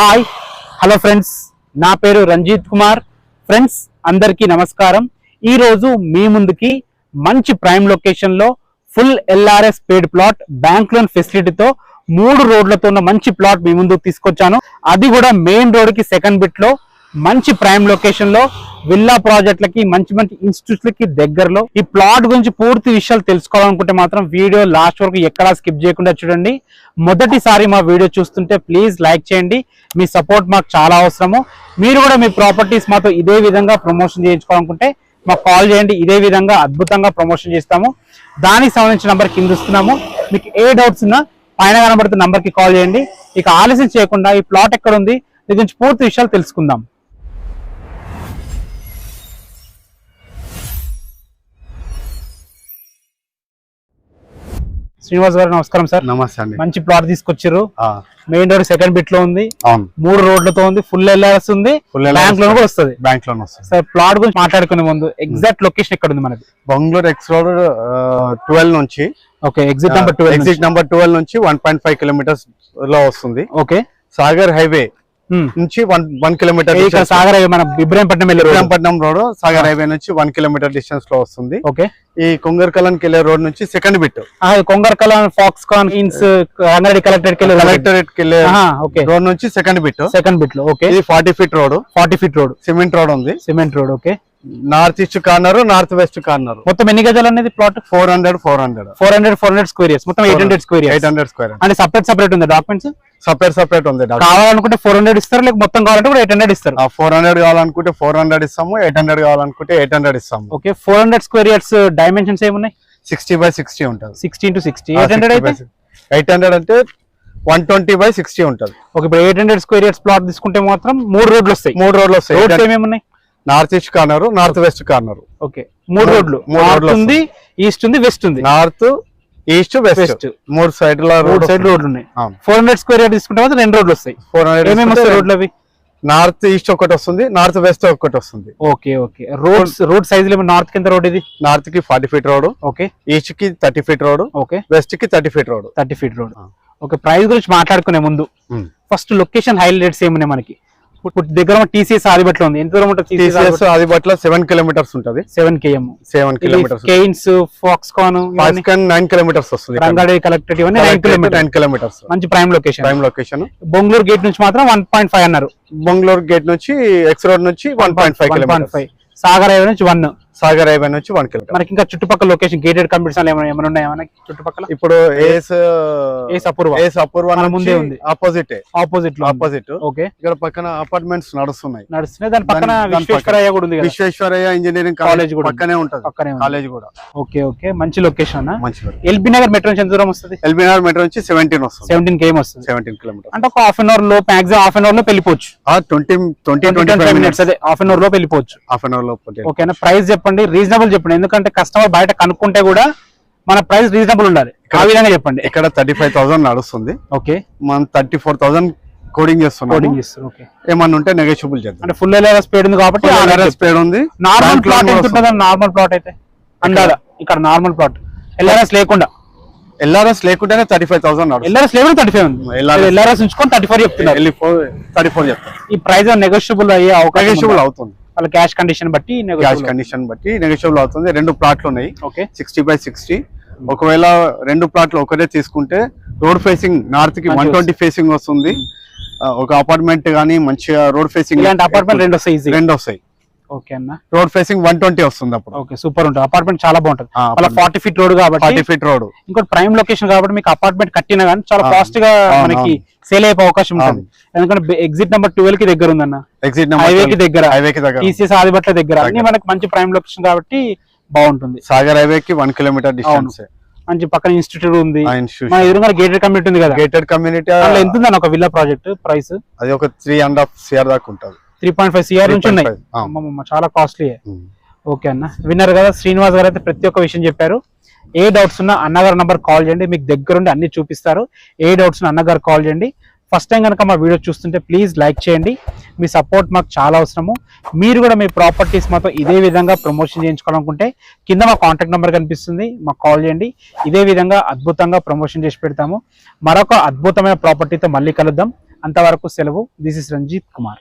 Hi hello friends. నా పేరు Ranjith Kumar. Friends అందరికీ నమస్కారం. ఈరోజు మీ ముందుకి మంచి ప్రైమ్ లొకేషన్లో full LRS paid plot bank loan ఫెసిలిటీతో మూడు రోడ్లతో ఉన్న మంచి ప్లాట్ మీ ముందుకు తీసుకొచ్చాను. అది కూడా మెయిన్ రోడ్కి సెకండ్ బిట్లో మంచి ప్రైమ్ లొకేషన్లో విల్లా ప్రాజెక్టులకి మంచి మంచి ఇన్స్టిట్యూట్లకి దగ్గరలో. ఈ ప్లాట్ గురించి పూర్తి విషయాలు తెలుసుకోవాలనుకుంటే మాత్రం వీడియో లాస్ట్ వరకు ఎక్కడా స్కిప్ చేయకుండా చూడండి. మొదటిసారి మా వీడియో చూస్తుంటే ప్లీజ్ లైక్ చేయండి. మీ సపోర్ట్ మాకు చాలా అవసరము. మీరు కూడా మీ ప్రాపర్టీస్ మాతో ఇదే విధంగా ప్రమోషన్ చేయించుకోవాలనుకుంటే మాకు కాల్ చేయండి. ఇదే విధంగా అద్భుతంగా ప్రమోషన్ చేస్తాము. దానికి సంబంధించిన నంబర్ కింద ఇస్తున్నాము. మీకు ఏ డౌట్స్ ఉన్నా పైన కనబడుతున్న నంబర్కి కాల్ చేయండి. ఇక ఆలస్యం చేయకుండా ఈ ప్లాట్ ఎక్కడ ఉంది దీని గురించి పూర్తి విషయాలు తెలుసుకుందాం. శ్రీనివాస్ గారు నమస్కారం సార్. నమస్తే అండి. మంచి ప్లాట్ తీసుకొచ్చారు మెయిన్ రోడ్ సెకండ్ బిట్లో ఉంది. మూడు రోడ్లతో ఉంది. ఫుల్ ఎల్ఆర్ఎస్ ఉంది. బ్యాంక్ లోన్ కూడా వస్తుంది. బ్యాంక్ లోన్ వస్తుంది. సార్ ప్లాట్ గురించి మాట్లాడుకునే ముందు ఎగ్జాక్ట్ లొకేషన్ ఎక్కడ ఉంది మనకి బెంగళూరు ఎక్స్ రోడ్ ట్వెల్వ్ నుంచి. Okay exit number twelve exit number twelve నుంచి వన్ పాయింట్ ఫైవ్ కిలోమీటర్స్లో వస్తుంది. ఓకే సాగర్ హైవే నుంచి వన్ వన్ కిలోమీటర్ సాగర్ మన ఇబ్రాహీంపట్నం వెళ్ళే రోడ్ సాగర్ హైవే నుంచి వన్ కిలోమీటర్ డిస్టెన్స్లో వస్తుంది. ఓకే. ఈ కుంగర్కలన్కి వెళ్ళే రోడ్ నుంచి సెకండ్ బిట్ కొంగర్కల ఫాక్స్ కాన్ ఇన్స్ రంగారెడ్డి కలెక్టరేట్ కలెక్టరేట్ వెళ్ళే ఓకే. రోడ్ నుంచి సెకండ్ బిట్ సెకండ్ బిట్లో ఓకే. ఇది forty feet road forty feet road cement road ఉంది. Cement road okay. North east corner north west corner. మొత్తం ఎన్ని గజాలు అనేది plot? Four hundred four hundred. Four hundred four hundred square yards మొత్తం eight hundred square eight hundred square అంటే separate separate ఉంది documents separate separate ఉంది కావాలనుకుంటే four hundred ఇస్తారు లేక మొత్తం కావాలంటే కూడా ఎయిట్ హండ్రెడ్ ఇస్తారు. ఫోర్ హండ్రెడ్ కావాలనుకుంటే ఫోర్ హండ్రెడ్ ఇస్తాము ఎయిట్ హండ్రెడ్ కావాలనుకుంటే ఎయిట్ హండ్రెడ్ ఇస్తాము. Okay four hundred square yards dimensions ఏమున్నాయి? సిక్స్టీ బై సిక్స్టీ ఉంటుంది. Sixteen to sixty. Eight hundred అయితే? ఎయిట్ హండ్రెడ్ అంటే వన్ ట్వంటీ బై సిక్స్టీ ఉంటుంది. ఓకే ఇప్పుడు eight hundred square yards plot తీసుకుంటే మాత్రం మూడు రోడ్లు వస్తాయి. మూడు రోడ్లు వస్తాయి. ఏమేమి ఉన్నాయి north east corner north west corner. Okay. మూడు రోడ్లు. నార్త్ ఉంది ఈస్ట్ ఉంది వెస్ట్ ఉంది. North east west. మూడు సైడ్ రోడ్ సైడ్ రోడ్లు ఉన్నాయి. ఫోర్ హండ్రెడ్ స్క్వేర్ యార్డ్ తీసుకుంటే రెండు రోడ్లు వస్తాయి. ఫోర్ హండ్రెడ్ రోడ్లు అవి? నార్త్ ఈస్ట్ ఒకటి వస్తుంది నార్త్ వెస్ట్ ఒకటి వస్తుంది. Okay okay. Roads road size north కింద రోడ్ ఇది? నార్త్కి ఫార్టీ ఫీట్ రోడ్ ఓకే. ఈస్ట్కి thirty feet road okay. వెస్ట్కి thirty feet road thirty feet road. Okay price గురించి మాట్లాడుకునే ముందు. ఫస్ట్ లొకేషన్ హైలైట్స్ ఏమున్నాయి మనకి? దగ్గర టీసీఎస్ ఆదిబట్లో ఉంది. ఎంత దూరం ఉంటుంది టీసీఎస్ అది బట్ల సెవెన్ కిలోమీటర్స్ ఉంటుంది. Seven KM seven kilometers Kaynes Foxconn పాస్కన్ nine kilometres వస్తుంది రంగారెడ్డి కలెక్టరేట్ ఇవన్నీ నైన్ కిలోమీటర్ నైన్ కిలోమీటర్స్ మంచి prime location prime location Bengaluru gate నుంచి మాత్రం వన్ పాయింట్ ఫైవ్ అన్నారు. బెంగళూరు గేట్ నుంచి ఎక్స్ రోడ్ నుంచి one point five kilometers five Sagar highway నుంచి one Sagar highway నుంచి వన్ కిలోమీటర్. మనకి ఇంకా చుట్టుపక్కల లొకేషన్ గేటెడ్ కమ్యూనిటీస్ ఏమైనా ఉన్నాయా మనకి చుట్టుపక్కల? ఇప్పుడు ఏస్ ఏస్ అపూర్వ. ఏస్ అపూర్వ ముందే ఉంది. ఆపోజిట్ ఆపోజిట్లో ఆపోజిట్ ఓకే. ఇక్కడ పక్కన అపార్ట్మెంట్స్ నడుస్తున్నాయి. నడుస్తున్నాయి. దాని పక్కన విశ్వేశ్వరయ్య కూడా ఉంది విశ్వేశ్వరయ్య ఇంజనీరింగ్ కాలేజ్ కూడా పక్కనే ఉంటది. పక్కనే కాలేజ్ కూడా. Okay okay. మంచి లొకేషన్ ఎల్బీ నగర్ మెట్రో నుంచి ఎంత దూరం వస్తుంది? ఎల్బీఆర్ మెట్రో నుంచి సెవెంటీన్ వస్తుంది. సెవెంటీన్ కేఎం వస్తుంది? సెవెంటీన్ కిలోమీటర్ అంటే ఒక హాఫ్ అన్ అవర్లో మాక్సిమం హాఫ్ అన్ అవర్లో వెళ్ళిపోవచ్చు. Twenty twenty twenty five minutes అదే హాఫ్ అన్ అవర్లో వెళ్ళిపోవచ్చు. హాఫ్ అన్ అవర్ లోపు ఓకేనా? ప్రైస్ చెప్పండి. రీజనబుల్ చెప్పండి. ఎందుకంటే కస్టమర్ బయట కనుక్కుంటే కూడా మన ప్రైస్ రీజనబుల్ ఉండాలి. ఆ విధంగా చెప్పండి. ఇక్కడ థర్టీ ఫైవ్ థౌసండ్ నడుస్తుంది. ఓకే. మనం థర్టీ ఫోర్ థౌసండ్ కోడింగ్ చేస్తున్నాం కోడింగ్ ఓకే. ఏమన్నా ఉంటే నెగోషియబుల్ చేద్దాం. అంటే ఫుల్ ఎల్ఆర్ఎస్ స్పీడ్ ఉంది కాబట్టి స్పీడ్ ఉంది. నార్మల్ ప్లాట్ ఎంత ఉంటుంది నార్మల్ ప్లాట్ అయితే. అందాదా ఇక్కడ నార్మల్ ప్లాట్ ఎల్ఆర్ఎస్ లేకుండా. ఎల్ఆర్ఎస్ లేకుంటేనే థర్టీ ఫైవ్ థౌసండ్ ఎల్ఆర్ఎస్ లేకుండా థర్టీ ఫైవ్ ఉంది ఎల్ఆర్ఎస్ ఉంచుకొని థర్టీ ఫోర్ చెప్తున్నారు థర్టీ ఫోర్ చెప్తాం ఈ ప్రైస్ నెగోషియబుల్ అయ్యే అవకాశం? అవుతుంది. వాళ్ళ క్యాష్ కండిషన్ బట్టి క్యాష్ కండిషన్ బట్టి నెగోషియబుల్ అవుతుంది. రెండు ప్లాట్లు ఉన్నాయి. ఓకే సిక్స్టీ బై సిక్స్టీ ఒకవేళ రెండు ప్లాట్లు ఒకటే తీసుకుంటే రోడ్ ఫేసింగ్ నార్త్కి వన్ ట్వంటీ ఫేసింగ్ వస్తుంది. ఒక అపార్ట్మెంట్ గానీ మంచిగా రోడ్ ఫేసింగ్ అపార్ట్మెంట్ రెండు వస్తాయి రెండు వస్తాయి. ఓకే అన్న. రోడ్ ఫేసింగ్ వన్ ట్వంటీ వస్తుంది అప్పుడు. ఓకే సూపర్ ఉంటుంది. అపార్ట్మెంట్ చాలా బాగుంటుంది. వాళ్ళ ఫార్టీ ఫీట్ రోడ్ కాబట్టి ఫార్టీ ఫీట్ రోడ్. ఇంకోటి ప్రైమ్ లొకేషన్ కాబట్టి మీకు అపార్ట్మెంట్ కట్టినా కానీ చాలా. ఫాస్ట్గా మనకి సేల్ అయిపోయే అవకాశం ఉంటుంది. ఎందుకంటే ఎగ్జిట్ నెంబర్ ట్వెల్వ్కి దగ్గర ఉందన్న. ఎగ్జిట్ హైవే కి దగ్గర. హైవే కి దగ్గర. టీసీఎస్ ఆదిబట్ల దగ్గర. అన్ని. మనకి మంచి ప్రైమ్ లొకేషన్ కాబట్టి బాగుంటుంది. సాగర్ హైవే కి వన్ కిలోమీటర్ డిస్టెన్స్. మంచి పక్కన ఇన్స్టిట్యూట్ ఉంది. మన ఎదురుగా గేటెడ్ కమ్యూనిటీ ఉంది కదా. గేటెడ్ కమ్యూనిటీ ఎంత ఉందన్న ఒక విల్లా ప్రాజెక్ట్ ప్రైస్? అది ఒక త్రీ అండ్ హాఫ్ సిఆర్ దాకా ఉంటుంది. త్రీ పాయింట్ ఫైవ్ సిఆర్ నుంచి ఉన్నాయి. 3.5, ఆ. అమ్మమ్మమ్మ, చాలా కాస్ట్లీ. ఓకే అన్న. విన్నారు కదా శ్రీనివాస్ గారు అయితే ప్రతి ఒక్క విషయం చెప్పారు. ఏ డౌట్స్ ఉన్నా అన్నగారు నంబర్ కాల్ చేయండి మీకు దగ్గరుండి అన్ని చూపిస్తారు. ఏ డౌట్స్ ఉన్నా అన్నగారు కాల్ చేయండి. ఫస్ట్ టైం కనుక మా వీడియో చూస్తుంటే ప్లీజ్ లైక్ చేయండి. మీ సపోర్ట్ మాకు చాలా అవసరము. మీరు కూడా మీ ప్రాపర్టీస్ మాతో ఇదే విధంగా ప్రమోషన్ చేయించుకోవాలనుకుంటే కింద మా కాంటాక్ట్ నెంబర్ కనిపిస్తుంది మాకు కాల్ చేయండి. ఇదే విధంగా అద్భుతంగా ప్రమోషన్ చేసి పెడతాము. మరొక అద్భుతమైన ప్రాపర్టీతో మళ్ళీ కలుద్దాం. అంతవరకు సెలవు. This is Ranjith Kumar